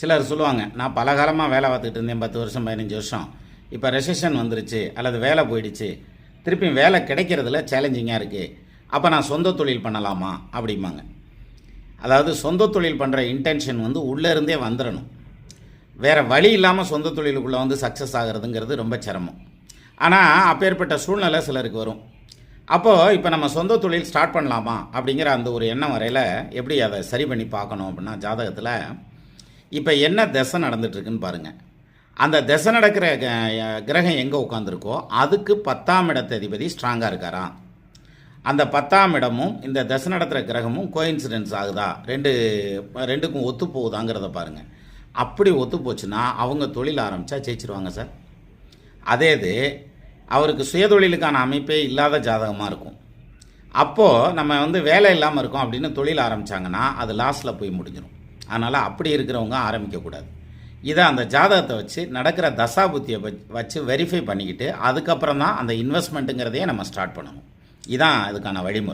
சிலர் சொல்லுவாங்க நான் பலகாலமாக வேலை பார்த்துக்கிட்டு இருந்தேன் பத்து வருஷம் பதினஞ்சு வருஷம். இப்போ ரெசெஷன் வந்துருச்சு அல்லது வேலை போயிடுச்சு. திருப்பி வேலை கிடைக்கிறதுல சேலஞ்சிங்காக இருக்குது அப்போ நான் சொந்த தொழில் பண்ணலாமா? அப்படிம்பாங்க. அதாவது சொந்த தொழில் பண்ணுற இன்டென்ஷன் வந்து உள்ளே இருந்தே வந்துடணும் வேறு வழி இல்லாமல் சொந்த தொழிலுக்குள்ளே வந்து சக்ஸஸ் ஆகிறதுங்கிறது ரொம்ப சிரமம். ஆனால் அப்பேற்பட்ட சூழ்நிலை சிலருக்கு வரும். அப்போது இப்போ நம்ம சொந்த தொழில் ஸ்டார்ட் பண்ணலாமா அப்படிங்கிற அந்த ஒரு எண்ணம் வரையில் எப்படி அதை சரி பண்ணி பார்க்கணும் அப்படின்னா ஜாதகத்தில் இப்போ என்ன திசை நடந்துட்டுருக்குன்னு பாருங்கள் அந்த திசை நடக்கிற க- கிரகம் எங்கே உட்காந்துருக்கோ அதுக்கு பத்தாம் இடத்த அதிபதி ஸ்ட்ராங்காக இருக்காரா அந்த பத்தாம் இடமும் இந்த திசை நடத்துகிற கிரகமும் கோயின்சிடென்ஸ் ஆகுதா? ரெண்டு ரெண்டுக்கும் ஒத்து போகுதாங்கிறத பாருங்கள் அப்படி ஒத்து போச்சுன்னா அவங்க தொழில் ஆரம்பித்தா ஜெயிச்சிருவாங்க சார். அதே இது அவருக்கு சுயதொழிலுக்கான அமைப்பே இல்லாத ஜாதகமாக இருக்கும். அப்போது நம்ம வந்து வேலை இல்லாமல் இருக்கோம் அப்படின்னு தொழில் ஆரம்பித்தாங்கன்னா அது லாஸில் போய் முடிஞ்சிடும் அதனால் அப்படி இருக்கிறவங்க ஆரம்பிக்கக்கூடாது. இதை அந்த ஜாதகத்தை வச்சு நடக்கிற தசாபுத்தியை வச்- வச்சு வெரிஃபை பண்ணிக்கிட்டு அதுக்கப்புறம் தான் அந்த இன்வெஸ்ட்மெண்ட்டுங்கிறதையே நம்ம ஸ்டார்ட் பண்ணணும். இதான் அதுக்கான வழிமுறை.